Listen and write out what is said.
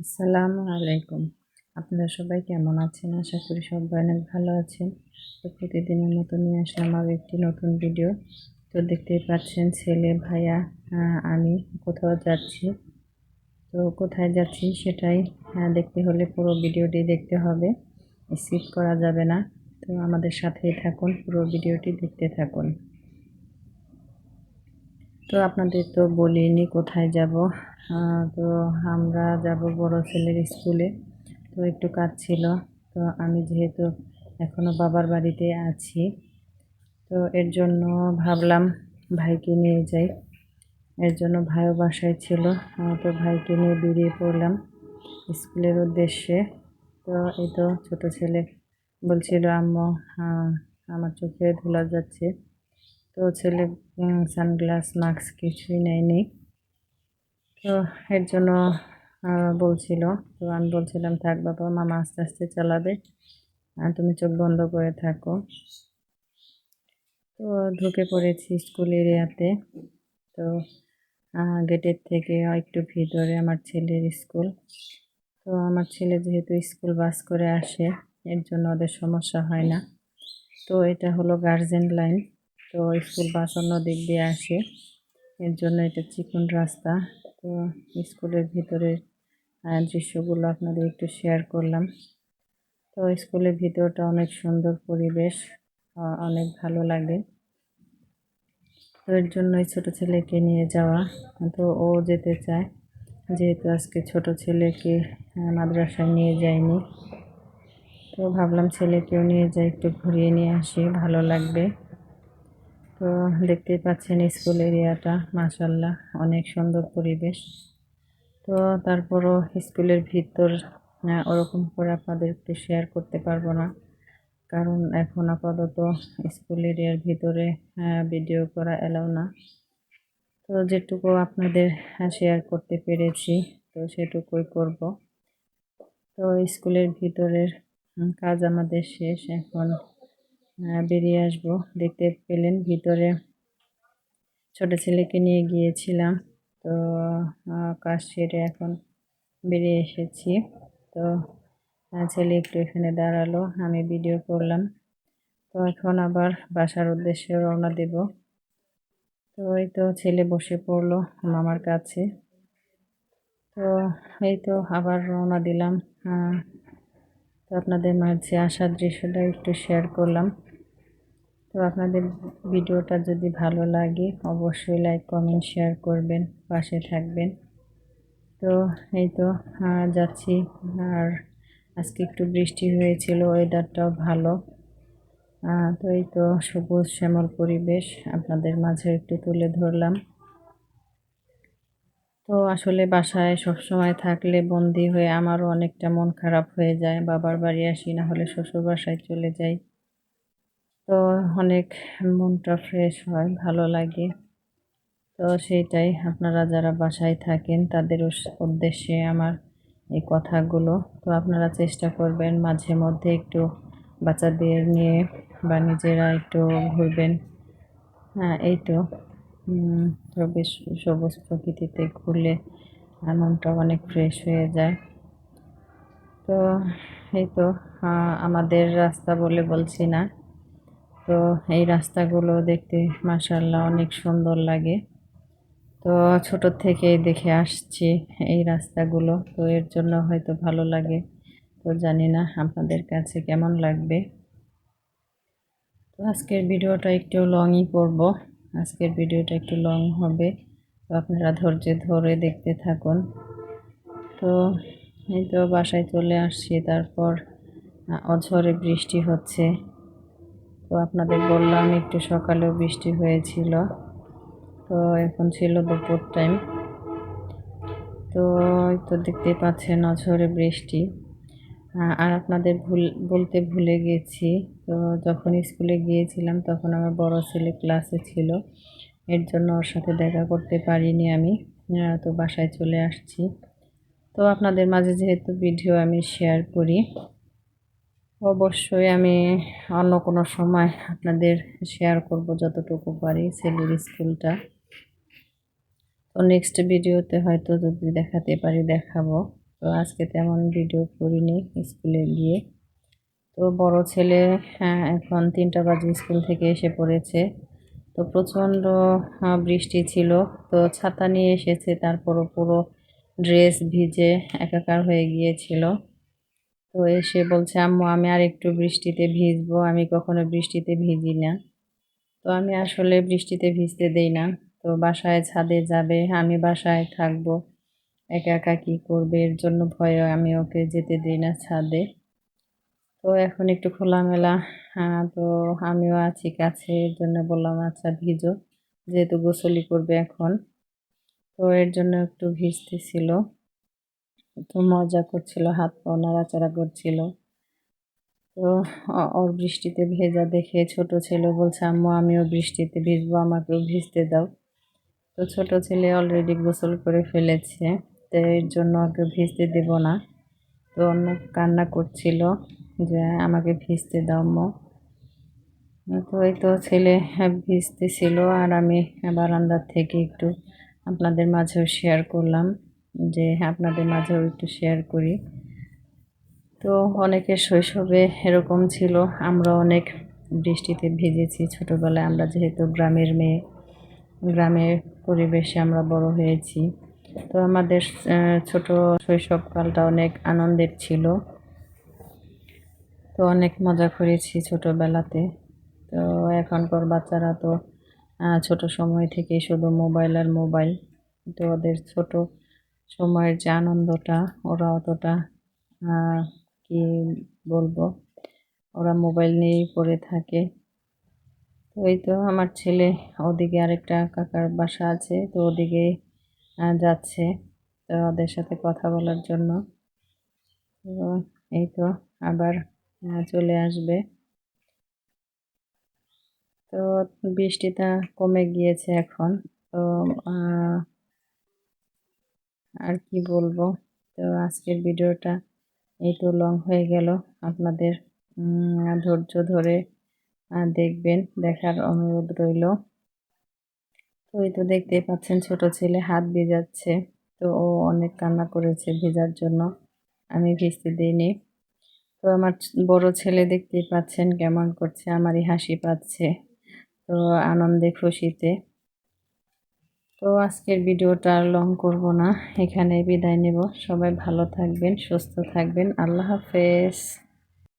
আসসালামু আলাইকুম। আপনারা সবাই কেমন আছেন? আশা করি সবাই অনেক ভালো আছেন। তো প্রতিদিনের মতো নিয়ে আসলাম আরও একটি নতুন ভিডিও তো দেখতেই পাচ্ছেন ছেলে, ভাইয়া আমি কোথাও যাচ্ছি। তো কোথায় যাচ্ছি সেটাই দেখতে হলে পুরো ভিডিওটি দেখতে হবে। স্কিপ করা যাবে না। তো আমাদের সাথেই থাকুন, পুরো ভিডিওটি দেখতে থাকুন। তো আপনাদের তো বলিনি কোথায় যাব। তো আমরা যাব বড় ছেলের স্কুলে। তো একটু কাজ ছিল। তো আমি যেহেতু এখনও বাবার বাড়িতে আছি, তো এর জন্য ভাবলাম ভাইকে নিয়ে যাই। এর জন্য ভাইও বাসায় ছিল। তো ভাইকে নিয়ে বেরিয়ে পড়লাম স্কুলের উদ্দেশ্যে। তো এই তো ছোটো ছেলে বলছিল, আম্মু আমার চোখে ধুলা যাচ্ছে। তো ছেলে সানগ্লাস, মাস্ক কিছুই নেয়নি। তো এর জন্য বলছিল, তো আমি বলছিলাম, থাক বাবা, মামা আস্তে আস্তে চালাবে। আর তুমি চোখ বন্ধ করে থাকো। তো ঢুকে পড়েছি স্কুল এরিয়াতে। তো গেটের থেকে একটু ভিতরে আমার ছেলের স্কুল। তো আমার ছেলে যেহেতু স্কুল বাস করে আসে, এর জন্য ওদের সমস্যা হয় না। তো এটা হলো গার্জেন লাইন। তো স্কুল বাস অন্য দিক দিয়ে আসে। এর জন্য এটা চিকন রাস্তা। তো স্কুলের ভিতরের দৃশ্যগুলো আপনাদের একটু শেয়ার করলাম। তো স্কুলের ভিতরটা অনেক সুন্দর পরিবেশ অনেক ভালো লাগে। তো এর জন্যই ছোটো ছেলেকে নিয়ে যাওয়া। তো ও যেতে চায়। যেহেতু আজকে ছোট ছেলেকে মাদ্রাসায় নিয়ে যায়নি। তো ভাবলাম ছেলেকেও নিয়ে যাই, একটু ঘুরিয়ে নিয়ে আসি, ভালো লাগবে। তো দেখতেই পাচ্ছেন স্কুল এরিয়াটা মাসাল্লাহ অনেক সুন্দর পরিবেশ। তো তারপরও স্কুলের ভিতর ওরকম করে আপনাদেরকে শেয়ার করতে পারব না। কারণ এখন আপাতত স্কুল এরিয়ার ভিতরে ভিডিও করা এলাও না। তো যেটুকু আপনাদের শেয়ার করতে পেরেছি, তো সেটুকুই করব। তো স্কুলের ভিতরের কাজ আমাদের শেষ এখন। বেরিয়ে আসব। দেখতে পেলেন ভিতরে ছোট ছেলেকে নিয়ে গিয়েছিলাম। তো কাজ সেরে এখন বেরিয়ে এসেছি। তো ছেলে একটু এখানে দাঁড়াল, আমি ভিডিও করলাম। তো এখন আবার বাসার উদ্দেশ্যে রওনা দেব। তো এই তো ছেলে বসে পড়ল মামার কাছে। তো, এই তো আবার রওনা দিলাম। তো আপনাদের মাঝে আসার দৃশ্যটা একটু শেয়ার করলাম। তো আপনাদের ভিডিওটা যদি ভালো লাগে, অবশ্যই লাইক কমেন্ট শেয়ার করবেন, পাশে থাকবেন। তো এই তো যাচ্ছি। আর আজকে একটু বৃষ্টি হয়েছিল ওয়েদারটাও ভালো। তো এই তো সবুজ শ্যামল পরিবেশ আপনাদের মাঝে একটু তুলে ধরলাম। তো আসলে বাসায় সবসময় থাকলে বন্দি হয়ে আমারও অনেকটা মন খারাপ হয়ে যায়। বাবার বাড়ি আসি না হলে শ্বশুর বাসায় চলে যাই। তো অনেক মনটা ফ্রেশ হয়, ভালো লাগে। তো সেইটাই আপনারা যারা বাসায় থাকেন, তাদের উদ্দেশ্যে আমার এই কথাগুলো। তো আপনারা চেষ্টা করবেন মাঝে মধ্যে একটু বাচ্চাদের নিয়ে বা নিজেরা একটু ঘুরবেন। হ্যাঁ এই তো। বেশ সবুজ প্রকৃতিতে ঘুরলে মনটা অনেক ফ্রেশ হয়ে যায়। তো এই তো আমাদের রাস্তা বলে বলছি না। তো এই রাস্তাগুলো দেখতে মাসাল্লাহ অনেক সুন্দর লাগে। তো ছোট থেকেই দেখে আসছি এই রাস্তাগুলো, তো এর জন্য হয়তো ভালো লাগে। তো জানি না আপনাদের কাছে কেমন লাগবে। তো আজকের ভিডিওটা একটু লংই করব। আজকের ভিডিওটা একটু লং হবে। তো আপনারা ধৈর্য ধরে দেখতে থাকুন। তো এই তো বাসায় চলে আসছি, তারপর অঝরে বৃষ্টি হচ্ছে। তো আপনাদের বললাম একটু সকালেও বৃষ্টি হয়েছিল। তো এখন ছিল দুপুর টাইম তো তো দেখতেই পাচ্ছেন অঝরে বৃষ্টি। আর আপনাদের ভুল, বলতে ভুলে গেছি। তো যখন স্কুলে গিয়েছিলাম তখন আমার বড় ছেলে ক্লাসে ছিল। এর জন্য ওর সাথে দেখা করতে পারিনি আমি। তো বাসায় চলে আসছি। তো আপনাদের মাঝে যেহেতু ভিডিও আমি শেয়ার করি, অবশ্যই আমি অন্য কোনো সময় আপনাদের শেয়ার করব যতটুকু পারি ছেলের স্কুলটা। তো নেক্সট ভিডিওতে হয়তো যদি দেখাতে পারি, দেখাবো। তো আজকে তেমন ভিডিও করিনি স্কুলে গিয়ে। তো বড় ছেলে হ্যাঁ, এখন তিনটা বাজে স্কুল থেকে এসে পড়েছে। তো প্রচণ্ড বৃষ্টি ছিল। তো ছাতা নিয়ে এসেছে তারপরও পুরো ড্রেস ভিজে একাকার হয়ে গিয়েছিল। তো এসে বলছে আম্মু আমি আর একটু বৃষ্টিতে ভিজবো। আমি কখনো বৃষ্টিতে ভিজি না। তো আমি আসলে বৃষ্টিতে ভিজতে দেই না। তো বাসায় ছাদে যাবে আমি বাসায় থাকব। একা একা কী করবে? এর জন্য ভয়ে আমি ওকে যেতে দিই না ছাদে। তো এখন একটু খোলামেলা হ্যাঁ তো আমিও আছি কাছে, এর জন্য বললাম আচ্ছা ভিজো। যেহেতু গোসলি করবে এখন। তো এর জন্য একটু ভিজতেছিল। তো মজা করছিল, হাত পা নাড়াচাড়া করছিল। তো ওর বৃষ্টিতে ভেজা দেখে ছোট ছেলে বলছে, আম্মু, আমিও বৃষ্টিতে ভিজবো, আমাকেও ভিজতে দাও। তো ছোট ছেলে অলরেডি গোসল করে ফেলেছে। এর জন্য ওকে ভিজতে দেব না। তো অন্য কান্না করছিল যে, আমাকে ভিজতে দাও মো। তো এই তো ছেলে ভিজতেছিল আর আমি বারান্দার থেকে একটু আপনাদের মাঝেও শেয়ার করলাম যে, আপনাদের মাঝেও একটু শেয়ার করি। তো অনেকের শৈশবে এরকম ছিল, আমরা অনেক বৃষ্টিতে ভিজেছি ছোটোবেলায়, আমরা যেহেতু গ্রামের মেয়ে, গ্রামের পরিবেশে আমরা বড় হয়েছি। তো আমাদের ছোট শৈশবকালটা অনেক আনন্দের ছিল। তো অনেক মজা করেছি ছোটোবেলাতে। তো এখনকার বাচ্চারা তো ছোট সময় থেকে শুধু মোবাইল আর মোবাইল। তো ওদের ছোট সময়ের যে আনন্দটা, ওরা অতটা কি বলব, ওরা মোবাইল নিয়েই পড়ে থাকে। তো এই তো আমার ছেলে, ওদিকে আরেকটা কাকার বাসা আছে, তো ওদিকে যাচ্ছে তো ওদের সাথে কথা বলার জন্য। তো এই তো আবার চলে আসবে। তো বৃষ্টিটা কমে গিয়েছে এখন। তো আর কি বলব? তো আজকের ভিডিওটা তো লং হয়ে গেল। আপনাদের ধৈর্য ধরে দেখবেন, দেখার অনুরোধ রইল। তো এই তো দেখতেই পাচ্ছেন ছোট ছেলে হাত ভিজাচ্ছে। তো ও অনেক কান্না করেছে ভেজার জন্য। আমি ভিজতে দিইনি। তো আমার বড় ছেলে দেখতেই পাচ্ছেন কেমন করছে, আমারই হাসি পাচ্ছে। তো আনন্দে খুশিতে। তো আজকের ভিডিওটা লং করব না এখানে বিদায় নেব। সবাই ভালো থাকবেন, সুস্থ থাকবেন। আল্লাহ হাফেজ।